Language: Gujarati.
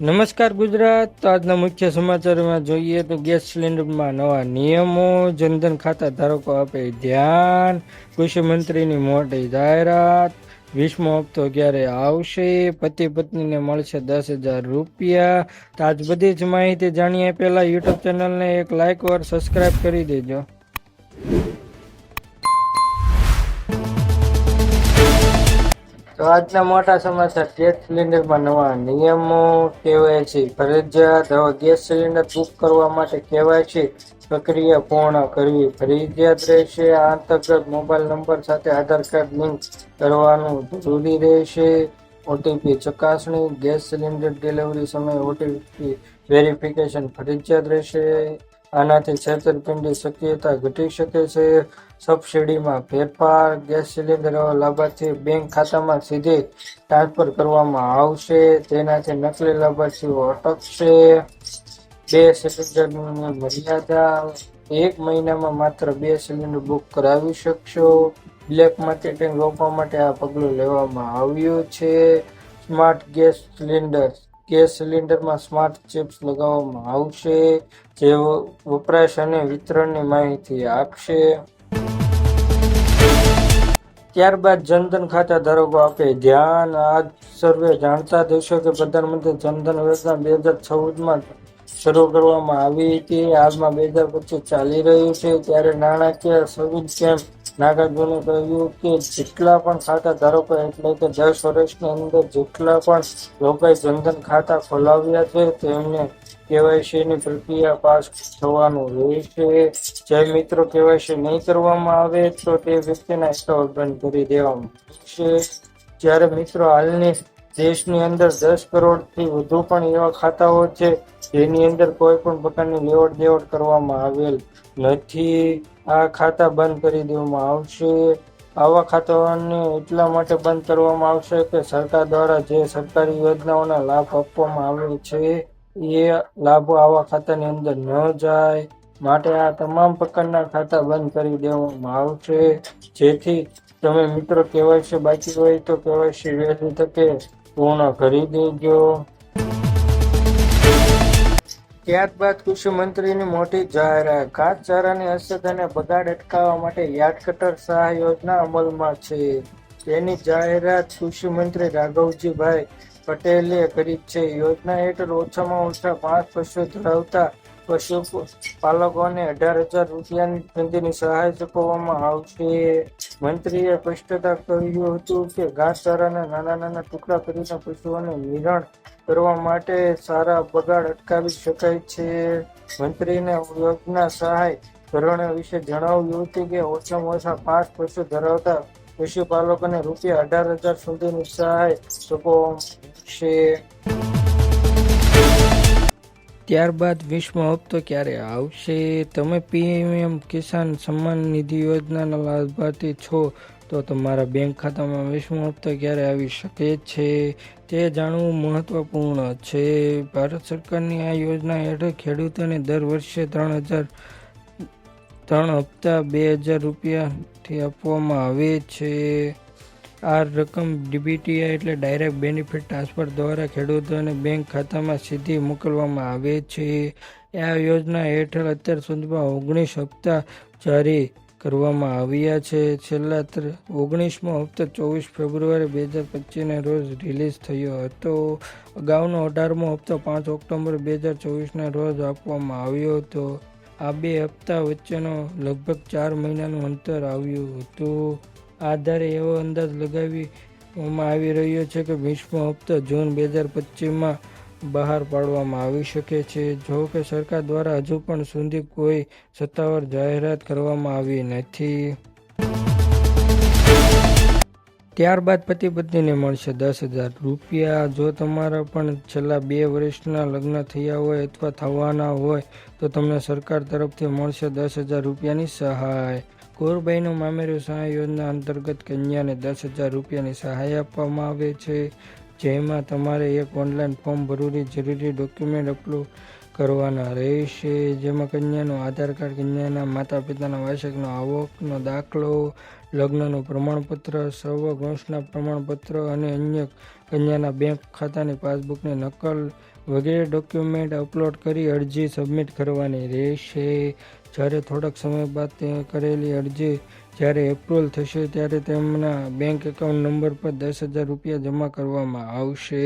નમસ્કાર ગુજરાત. આજના મુખ્ય સમાચારમાં જોઈએ તો ગેસ સિલિન્ડરમાં નવા નિયમો, જનધન ખાતા ધારકો આપે ધ્યાન, કૃષિ મંત્રીની મોટી જાહેરાત, વીસમો હપ્તો ક્યારે આવશે, પતિ પત્નીને મળશે દસ હજાર રૂપિયા. તો આજ બધી જ માહિતી જાણીએ. પહેલા યુટ્યુબ ચેનલને એક લાઇક ઓર સબસ્ક્રાઇબ કરી દેજો. તો આજના મોટા સમાચાર, ગેસ સિલિન્ડરમાં નવા નિયમો કહેવાય છે. ફરજિયાત હવે ગેસ સિલિન્ડર બુક કરવા માટે કહેવાય છે. પ્રક્રિયા પૂર્ણ કરવી ફરજિયાત રહેશે. આ અંતર્ગત મોબાઈલ નંબર સાથે આધાર કાર્ડ લિંક કરવાનું જરૂરી રહેશે. ઓટીપી ચકાસણી, ગેસ સિલિન્ડર ડિલિવરી સમયે ઓટીપી વેરિફિકેશન ફરજિયાત રહેશે. આનાથી છેતરપિંડી શક્યતા ઘટી શકે છે. સબસિડીમાં ફેરફાર, ગેસ સિલિન્ડર લાભાર્થી બેંક ખાતામાં સીધી ટ્રાન્સફર કરવામાં આવશે. તેનાથી નકલી લાભાર્થીઓ અટકશે. બે સિલિન્ડરની મર્યાદા એક મહિનામાં માત્ર બે સિલિન્ડર બુક કરાવી શકશો. બ્લેક માર્કેટિંગ રોકવા માટે આ પગલું લેવામાં આવ્યું છે. સ્માર્ટ ગેસ સિલિન્ડર ગેસ સિલિન્ડરમાં સ્માર્ટ ચિપ્સ લગાવવામાં આવશે, જે વપરાશ અને વિતરણની માહિતી આપશે. ત્યારબાદ જનધન ખાતા ધારકો આપે ધ્યાન. આ સર્વે જાણતા જ કે પ્રધાનમંત્રી જનધન યોજના બે હજાર ચૌદમાં શરૂ કરવામાં આવી હતી. હાલમાં બે હજાર પચીસ ચાલી રહ્યું છે. ત્યારે નાણાકીય સર્વિસ કેમ્પ નાગાર્જુને કહ્યું કે જેટલા પણ ખાતા ધારકો એટલે કે દસ વર્ષની અંદર જેટલા પણ લોકોએ જનધન ખાતા ખોલાવ્યા છે, તેમને કેવાયસીની પ્રક્રિયા પાસ થવાનું રહેશે જે મિત્રો કેવાયસી નહીં કરવામાં આવે તો તે વ્યક્તિના એકાઉન્ટ બંધ કરી દેવામાં આવશે જ્યારે મિત્રો હાલની દેશની અંદર દસ કરોડથી વધુ પણ એવા ખાતાઓ છે, જેની અંદર કોઈ પણ પ્રકારની લેવડ દેવડ કરવામાં આવેલ નથી. આ ખાતા બંધ કરી દેવામાં આવશે. આવા ખાતાઓને એટલા માટે બંધ કરવામાં આવશે કે સરકાર દ્વારા જે સરકારી યોજનાઓના લાભ આપવામાં આવે છે, એ લાભો આવા ખાતાની અંદર ન જાય. માટે આ તમામ પ્રકારના ખાતા બંધ કરી દેવામાં આવશે. જેથી તમે મિત્રો કેવાયસી બાકી હોય તો કેવાયસી વહેલી તકે પૂર્ણ કરી દેજો. ત્યારબાદ કૃષિ મંત્રીની મોટી જાહેરાત. ઘાસચારાની અસર અને બગાડ અટકાવવા માટે યાર્ડ કટર સહાય યોજના અમલમાં છે. તેની જાહેરાત કૃષિ મંત્રી રાઘવજીભાઈ પટેલે કરી છે. યોજના હેઠળ ઓછામાં ઓછા પાંચ પશુ ધરાવતા પશુ પાલકોને અઢાર હજાર રૂપિયાની ખરીદીની સહાય ચૂકવવામાં આવશે. મંત્રીએ સ્પષ્ટતા કર્યું હતું કે ઘાસચારાના નાના નાના ટુકડા કરીને પશુઓને નિરણ કરવા માટે સારા બગાડ અટકાવી શકાય છે. મંત્રીને યોજના સહાય ધોરણો વિશે જણાવ્યું હતું કે ઓછામાં ઓછા પાંચ પશુ ધરાવતા પશુપાલકોને રૂપિયા અઢાર હજાર સુધીની સહાય ચૂકવશે ત્યારબાદ વિશ્વ હપ્તો ક્યારે આવશે? તમે પીએમ કિસાન સન્માન નિધિ યોજનાના લાભાર્થી છો, તો તમારા બેંક ખાતામાં વિશ્વ હપ્તો ક્યારે આવી શકે છે તે જાણવું મહત્વપૂર્ણ છે. ભારત સરકારની આ યોજના હેઠળ ખેડૂતોને દર વર્ષે ત્રણ હજાર, ત્રણ હપ્તા બે હજાર રૂપિયાથી આપવામાં આવે છે. આ રકમ ડીબીટીઆઈ એટલે ડાયરેક્ટ બેનિફિટ ટ્રાન્સફર દ્વારા ખેડૂતોને બેંક ખાતામાં સીધી મોકલવામાં આવે છે. આ યોજના હેઠળ અત્યાર સુધીમાં ઓગણીસ હપ્તા જારી કરવામાં આવ્યા છે. છેલ્લા ઓગણીસમો હપ્તો ચોવીસ ફેબ્રુઆરી બે હજાર પચીસના રોજ રિલીઝ થયો હતો. અગાઉનો અઢારમો હપ્તો પાંચ ઓક્ટોબર બે હજાર ચોવીસના રોજ આપવામાં આવ્યો હતો. આ બે હપ્તા વચ્ચેનો લગભગ ચાર મહિનાનું અંતર આવ્યું હતું. આધારે એવો અંદાજ લગાવવામાં આવી રહ્યો છે કે વીસમો હપ્તો જૂન બે હજાર પચીસમાં બહાર પાડવામાં આવી શકે છે. જો કે સરકાર દ્વારા હજુ પણ સુધી કોઈ સત્તાવાર જાહેરાત કરવામાં આવી નથી. ત્યારબાદ પતિ પત્નીને મળશે દસ હજાર રૂપિયા. જો તમારા પણ છેલ્લા બે વર્ષના લગ્ન થયા હોય અથવા થવાના હોય, તો તમને સરકાર તરફથી મળશે દસ હજાર રૂપિયાની સહાય. કોરબાઈનું મામેરું સહાય યોજના અંતર્ગત કન્યાને દસ હજાર રૂપિયાની સહાય આપવામાં આવે છે. જેમાં તમારે એક ઓનલાઈન ફોર્મ ભરવું જરૂરી ડોક્યુમેન્ટ અપલોડ કરવાના રહેશે. જેમાં કન્યાનું આધાર કાર્ડ, કન્યાના માતા પિતાના વાર્ષિકનો આવકનો દાખલો, લગ્નનું પ્રમાણપત્ર, સર્વ ઘોષણા પ્રમાણપત્ર અને અન્ય કન્યાના બેંક ખાતાની પાસબુકની નકલ વગેરે ડોક્યુમેન્ટ અપલોડ કરી અરજી સબમિટ કરવાની રહેશે. જ્યારે થોડાક સમય બાદ તે કરેલી અરજી જ્યારે એપ્રુવલ થશે ત્યારે તેમના બેંક એકાઉન્ટ નંબર પર દસ હજાર રૂપિયા જમા કરવામાં આવશે.